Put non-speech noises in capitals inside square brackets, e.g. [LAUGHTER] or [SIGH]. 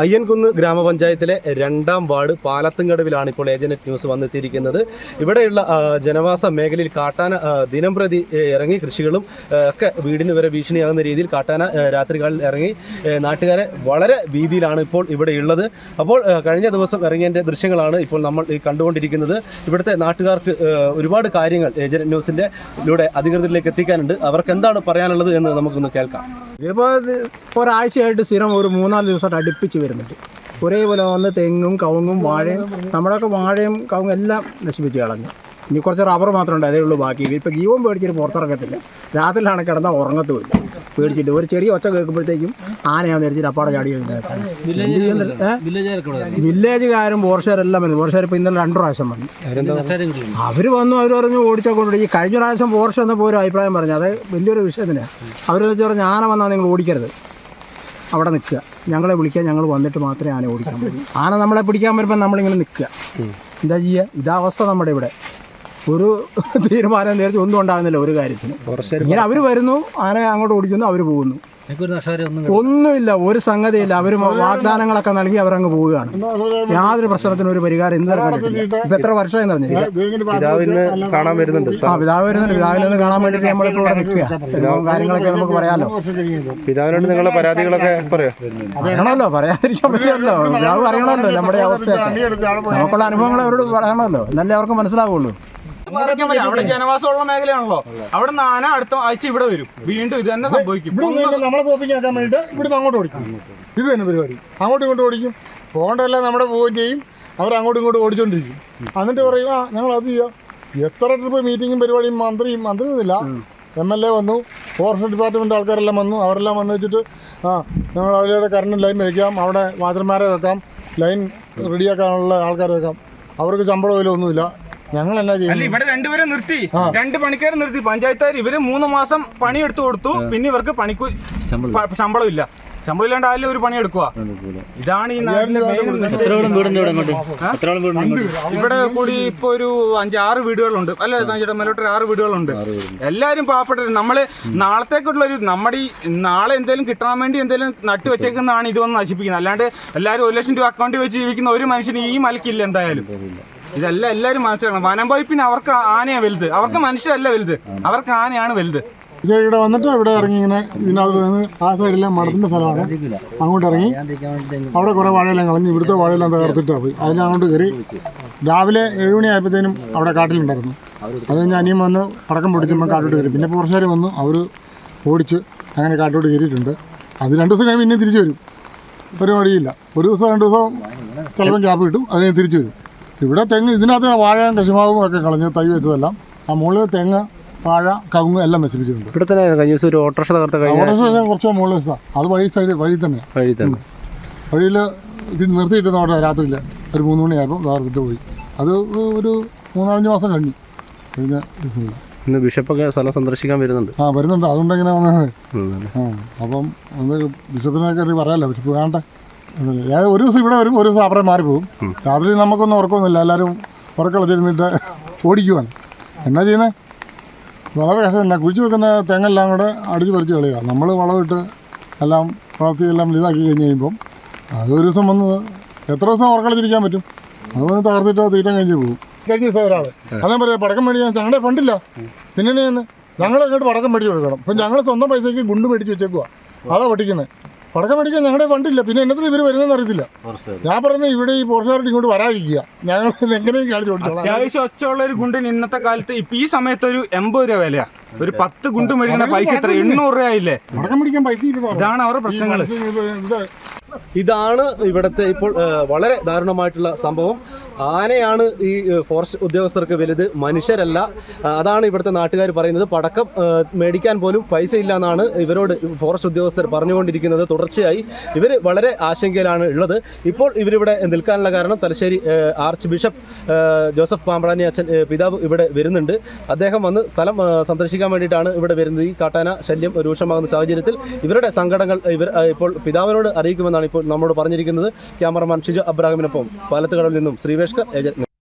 അയ്യൻകുന്ന് ഗ്രാമപഞ്ചായത്തിലെ രണ്ടാം വാർഡ് പാലത്തുംകടവിലാണ് ഇപ്പോൾ ഏജന്റ് ന്യൂസ് വന്നെത്തിയിരിക്കുന്നത്. ഇവിടെയുള്ള ജനവാസ മേഖലയിൽ കാട്ടാന ദിനം പ്രതി ഇറങ്ങി കൃഷികളും ഒക്കെ വീടിന് വരെ ഭീഷണിയാകുന്ന രീതിയിൽ കാട്ടാന രാത്രികാലിൽ ഇറങ്ങി നാട്ടുകാരെ വളരെ ഭീതിയിലാണ് ഇപ്പോൾ ഇവിടെ ഉള്ളത്. അപ്പോൾ കഴിഞ്ഞ ദിവസം ഇറങ്ങിയതിന്റെ ദൃശ്യങ്ങളാണ് ഇപ്പോൾ നമ്മൾ കണ്ടുകൊണ്ടിരിക്കുന്നത്. ഇവിടുത്തെ നാട്ടുകാർക്ക് ഒരുപാട് കാര്യങ്ങൾ ഏജന്റ് ന്യൂസിന്റെ ലൂടെ അധികൃതരിലേക്ക് എത്തിക്കാനുണ്ട്. അവർക്ക് എന്താണ് പറയാനുള്ളത് എന്ന് നമുക്കൊന്ന് കേൾക്കാം. ഇതിപ്പോൾ ഇത് ഒരാഴ്ചയായിട്ട് സ്ഥിരം ഒരു മൂന്നാൽ ദിവസമായിട്ട് അടുപ്പിച്ച് വരുന്നുണ്ട്. ഒരേപോലെ വന്ന് തെങ്ങും കവുങ്ങും വാഴയും നമ്മുടെയൊക്കെ വാഴയും കവുങ്ങും എല്ലാം നശിപ്പിച്ച് കളഞ്ഞു. ഇനി കുറച്ച് റബ്ബർ മാത്രമേ ഉണ്ട് അതേ ഉള്ളൂ ബാക്കി. ഇപ്പോൾ ഗീവം പേടിച്ചിട്ട് പുറത്തിറങ്ങത്തില്ല. രാത്രിയിലാണ് കിടന്നാൽ ഉറങ്ങത്തുമില്ല. പേടിച്ചിട്ട് ഒരു ചെറിയ ഒച്ച കേൾക്കുമ്പോഴത്തേക്കും ആനയാന്ന് വെച്ചിട്ട് അപ്പാടെ ചാടി എഴുന്നേക്കാൻ വില്ലേജുകാരും ബോർഷാരെല്ലാം വന്നു. ബോർഷാർ ഇപ്പോൾ ഇന്നലെ രണ്ടു പ്രാവശ്യം വന്നു. അവർ വന്നു അവർ പറഞ്ഞു ഓടിച്ചാൽ കൊണ്ടുപോയി ഈ കഴിഞ്ഞ പ്രാവശ്യം പോർഷ എന്നപ്പോൾ ഒരു അഭിപ്രായം പറഞ്ഞു. അത് വലിയൊരു വിഷയത്തിന്. അവരെന്ന് വെച്ച് പറഞ്ഞാൽ ആന വന്നാൽ നിങ്ങൾ ഓടിക്കരുത്. അവിടെ നിൽക്കുക. ഞങ്ങളെ വിളിക്കാൻ ഞങ്ങൾ വന്നിട്ട് മാത്രമേ ആന ഓടിക്കാൻ പറ്റൂ. ആന നമ്മളെ പിടിക്കാൻ വരുമ്പോൾ നമ്മളിങ്ങനെ നിൽക്കുക. എന്താ ചെയ്യുക? ഇതാ അവസ്ഥ നമ്മുടെ ഇവിടെ. ഒരു [LAUGHS] തീരുമാനം നേരത്തെ ഒന്നും ഉണ്ടാകുന്നില്ല ഒരു കാര്യത്തിന്. ഇങ്ങനെ അവർ വരുന്നു ആന അങ്ങോട്ട് ഓടിക്കുന്നു അവർ പോകുന്നു. ഒന്നുമില്ല ഒരു സംഗതിയില്ല. അവർ വാഗ്ദാനങ്ങളൊക്കെ നൽകി അവരങ്ങ് പോവുകയാണ്. യാതൊരു പ്രശ്നത്തിനും ഒരു പരിഹാരം ഇന്ന് കണ്ടിട്ടില്ല. ഇപ്പൊ എത്ര വർഷമായി പറഞ്ഞു പിതാവിന് കാണാൻ വരുന്നുണ്ട്. ആ പിതാവ് വരുന്നുണ്ട്. പിതാവിനെ ഒന്ന് കാണാൻ വേണ്ടിയിട്ട് നമ്മളിപ്പോൾ ഇവിടെ നിൽക്കുക കാര്യങ്ങളൊക്കെ നമുക്ക് പറയാമല്ലോ പിതാവിനോട് നിങ്ങളുടെ പരാതികളൊക്കെ പറയോ. പറയണമല്ലോ പറയാതിരിക്കാൻ പറ്റില്ലല്ലോ. പിതാവ് പറയണമല്ലോ നമ്മുടെ അവസ്ഥയൊക്കെ. നമുക്കുള്ള അനുഭവങ്ങൾ അവരോട് പറയണമല്ലോ. എന്നല്ലേ അവർക്ക് മനസ്സിലാവുള്ളൂ. പറ്റില്ല. അവിടെ ജനവാസമുള്ള മേഖലയാണല്ലോ. അവിടെ നാന ആന അടുത്ത ആഴ്ച ഇവിടെ വരും. വീണ്ടും ഇത് തന്നെ സംഭവിക്കും. ഇവിടെ നമ്മളെ തോപ്പിക്കാക്കാൻ വേണ്ടിയിട്ട് ഇവിടുന്ന് അങ്ങോട്ട് ഓടിക്കും. ഇത് തന്നെ പരിപാടി. അങ്ങോട്ടും ഇങ്ങോട്ടും ഓടിക്കും. പോകേണ്ടതെല്ലാം നമ്മുടെ പോവുകയും ചെയ്യും. അവർ അങ്ങോട്ടും ഇങ്ങോട്ടും ഓടിച്ചോണ്ടിരിക്കും. എന്നിട്ട് പറയും ആ ഞങ്ങൾ അത് ചെയ്യാം. എത്ര ട്രിപ്പ് മീറ്റിങ്ങും പരിപാടിയും മന്ത്രിയും മന്ത്രി ഒന്നുമില്ല എം എൽ എ വന്നു. ഫോറസ്റ്റ് ഡിപ്പാർട്ട്മെന്റ് ആൾക്കാരെല്ലാം വന്നു. അവരെല്ലാം വന്നു വെച്ചിട്ട് ആ ഞങ്ങൾ അവരുടെ കറണ്ട് ലൈൻ വയ്ക്കാം അവിടെ വാച്ചർമാരെ വെക്കാം. ലൈൻ റെഡിയാക്കാനുള്ള ആൾക്കാരെ വെക്കാം. അവർക്ക് ശമ്പളം ഒന്നുമില്ല ഞങ്ങൾ എന്നാ അല്ല ചെയ്യും ഇവിടെ രണ്ടുപേരെ നിർത്തി. രണ്ട് പണിക്കാരെ നിർത്തി. പഞ്ചായത്തുകാർ ഇവർ മൂന്ന് മാസം പണി എടുത്തു കൊടുത്തു. പിന്നെ ഇവർക്ക് പണിക്കു ശമ്പളം ഇല്ല. ശമ്പളം ഇല്ലാണ്ട് ആരും ഒരു പണി എടുക്കുക ഇതാണ് ഈ നാട്ടിലെ main ഇവിടെ കൂടി ഇപ്പൊ ഒരു അഞ്ചാറ് വീടുകളുണ്ട്. അല്ലെ ചേട്ടാ മേലോട്ട് ആറ് വീടുകളുണ്ട്. എല്ലാരും പാവപ്പെട്ട നമ്മൾ നാളത്തേക്കുള്ള ഒരു നമ്മുടെ ഈ നാളെ എന്തെങ്കിലും കിട്ടാൻ വേണ്ടി എന്തെങ്കിലും നട്ടു വെച്ചേക്കുന്നതാണ് ഇതൊന്നും നശിപ്പിക്കുന്നത്. അല്ലാണ്ട് എല്ലാരും ഒരു ലക്ഷം രൂപ അക്കൗണ്ടിൽ വെച്ച് ജീവിക്കുന്ന ഒരു മനുഷ്യന് ഈ മലക്കില്ല എന്തായാലും. ഇതെല്ലാം എല്ലാരും മനസ്സിലാക്കണം. വനം വകുപ്പിന് അവർക്ക് ആനയാ വലുത്. അവർക്ക് മനുഷ്യരല്ല വലുത്. അവർക്ക് ആനയാണ് വലുത്. ഇവിടെ വന്നിട്ട് ഇവിടെ ഇറങ്ങി ഇങ്ങനെ ഇതിനകത്ത് ആ സൈഡിലെല്ലാം മടത്തിന്റെ സ്ഥലമാണ്. അങ്ങോട്ട് ഇറങ്ങി. അവിടെ കുറേ വാഴയെല്ലാം കളഞ്ഞ് ഇവിടുത്തെ വാഴയെല്ലാം തകർത്തിട്ട് പോയി. അതിൽ അങ്ങോട്ട് കയറി രാവിലെ ഏഴ് മണി ആയപ്പോഴത്തേനും അവിടെ കാട്ടിലുണ്ടായിരുന്നു. അത് കഴിഞ്ഞ് അനിയും വന്ന് പടക്കം പൊടിച്ചപ്പോൾ കാട്ടോട്ട് കയറി. പിന്നെ പുറത്തുകാർ വന്നു. അവർ ഓടിച്ച് അങ്ങനെ കാട്ടോട്ട് കയറിയിട്ടുണ്ട്. അത് രണ്ട് ദിവസം കഴിയുമ്പോൾ ഇനിയും തിരിച്ചു വരും. പരിപാടിയില്ല ഒരു ദിവസം രണ്ട് ദിവസം ചിലപ്പം ഗ്യാപ്പ് കിട്ടും. അത് കഴിഞ്ഞ് തിരിച്ചു വരും. ഇവിടെ തെങ്ങ് ഇതിനകത്ത് വാഴയും കശുമാവും ഒക്കെ കളഞ്ഞ് തൈ വെച്ചതെല്ലാം. ആ മുകളിൽ തെങ്ങ് വാഴ കവുങ്ങ് എല്ലാം നശിപ്പിച്ചിട്ടുണ്ട്. ഇവിടെ തന്നെ കഴിഞ്ഞ ദിവസം ഒരു ഓട്ടോറിക്ഷ തകർത്ത ഓട്ടോറിക്ഷ കുറച്ച് മുകളിൽ വെച്ചതാണ് അത് വഴി സൈഡ് വഴി തന്നെ. വഴി തന്നെ. വഴിയിൽ പിന്നെ നിർത്തിയിട്ട് അവിടെ രാത്രിയിൽ ഒരു മൂന്ന് മണിയായപ്പോൾ തകർത്തിട്ട് പോയി അത് ഒരു മൂന്നാലഞ്ച് മാസം കഴിഞ്ഞു. കഴിഞ്ഞ പിന്നെ ബിഷപ്പൊക്കെ സ്ഥലം സന്ദർശിക്കാൻ വരുന്നുണ്ട്. ആ വരുന്നുണ്ട്. അതുകൊണ്ട് ഇങ്ങനെ വന്നത് ആ അപ്പം ഒന്ന് ബിഷപ്പിനെ കയറി പറയാമല്ലോ ബിഷപ്പ് വേണ്ട. ഞാൻ ഒരു ദിവസം ഇവിടെ വരും ഒരു ദിവസം അവിടെ മാറി പോകും. രാത്രി നമുക്കൊന്നും ഉറക്കമൊന്നുമില്ല. എല്ലാവരും ഉറക്കളത്തിരുന്നിട്ട് ഓടിക്കുവാണ്. എന്നാ ചെയ്യുന്നത് വളരെ കഷ്ടം. തന്നെ കുഴിച്ചു വെക്കുന്ന തെങ്ങെല്ലാം കൂടെ അടിച്ചു പറിച്ച് കളയുക. നമ്മൾ വളമിട്ട് എല്ലാം വളർത്തി എല്ലാം ഇതാക്കി കഴിഞ്ഞ് കഴിയുമ്പം അത് ഒരു ദിവസം വന്ന് എത്ര ദിവസം ഉറക്കളത്തിരിക്കാൻ പറ്റും? അത് വന്ന് തകർത്തിട്ട് തീറ്റം കഴിഞ്ഞ് പോകും. കഴിഞ്ഞ ദിവസം ഒരാൾ അതേ പറയാം പടക്കം മേടിക്കാൻ ഞങ്ങളുടെ ഫണ്ടില്ല. പിന്നെ ഞങ്ങൾ അങ്ങോട്ട് പടക്കം മേടിച്ച് കൊടുക്കണം. ഇപ്പം ഞങ്ങൾ സ്വന്തം പൈസയ്ക്ക് ഗുണ്ട് മേടിച്ച് വെച്ചേക്കുക അതാ പൊട്ടിക്കുന്നത് പടക്കം മേടിക്കാൻ ഞങ്ങളുടെ ഫണ്ടില്ല. പിന്നെ എന്നത്തിന് ഇവർ വരുന്നതെന്ന് അറിയത്തില്ല. ഞാൻ പറയുന്നത് ഇവിടെ ഈ പോർച്ചുകാരുടെ ഇങ്ങോട്ട് വരാതിരിക്കുക. ഞങ്ങൾ എങ്ങനെയും കാണിച്ചു ഓടിച്ചോളാം അത്യാവശ്യം ഒച്ചയുള്ള ഒരു ഗുണ്ടിന് ഇന്നത്തെ കാലത്ത് ഇപ്പൊ ഈ സമയത്ത് ഒരു എൺപത് രൂപ വിലയാ. ഒരു പത്ത് ഗുണ്ട് മേടിക്കുന്ന പൈസ എത്ര? എണ്ണൂറ് രൂപ ആയില്ലേ പടക്കം മേടിക്കാൻ പൈസ ഇല്ല ഇതാണ് അവരുടെ പ്രശ്നങ്ങൾ ഇതാണ് ഇവിടുത്തെ ഇപ്പോൾ വളരെ ദാരുണമായിട്ടുള്ള സംഭവം. ആനയാണ് ഈ ഫോറസ്റ്റ് ഉദ്യോഗസ്ഥർക്ക് വലുത് മനുഷ്യരല്ല. അതാണ് ഇവിടുത്തെ നാട്ടുകാർ പറയുന്നത്. പടക്കം മേടിക്കാൻ പോലും പൈസ ഇല്ല എന്നാണ് ഇവരോട് ഫോറസ്റ്റ് ഉദ്യോഗസ്ഥർ പറഞ്ഞുകൊണ്ടിരിക്കുന്നത്. തുടർച്ചയായി ഇവർ വളരെ ആശങ്കയിലാണ് ഉള്ളത്. ഇപ്പോൾ ഇവരിവിടെ നിൽക്കാനുള്ള കാരണം Thalassery archbishop Joseph Pamplany അച്ഛൻ പിതാവ് ഇവിടെ വരുന്നുണ്ട്. അദ്ദേഹം വന്ന് സ്ഥലം സന്ദർശിക്കാൻ വേണ്ടിയിട്ടാണ് ഇവിടെ വരുന്നത്. ഈ കാട്ടാന ശല്യം രൂക്ഷമാകുന്ന സാഹചര്യത്തിൽ ഇവരുടെ സങ്കടങ്ങൾ ഇവർ ഇപ്പോൾ പിതാവിനോട് അറിയിക്കുമെന്നാണ് ഇപ്പോൾ നമ്മോട് പറഞ്ഞിരിക്കുന്നത്. ക്യാമറമാൻ ഷിജു അബ്രാഹിമിനൊപ്പം പാലത്തുകടവിൽ നിന്നും başka evlenme.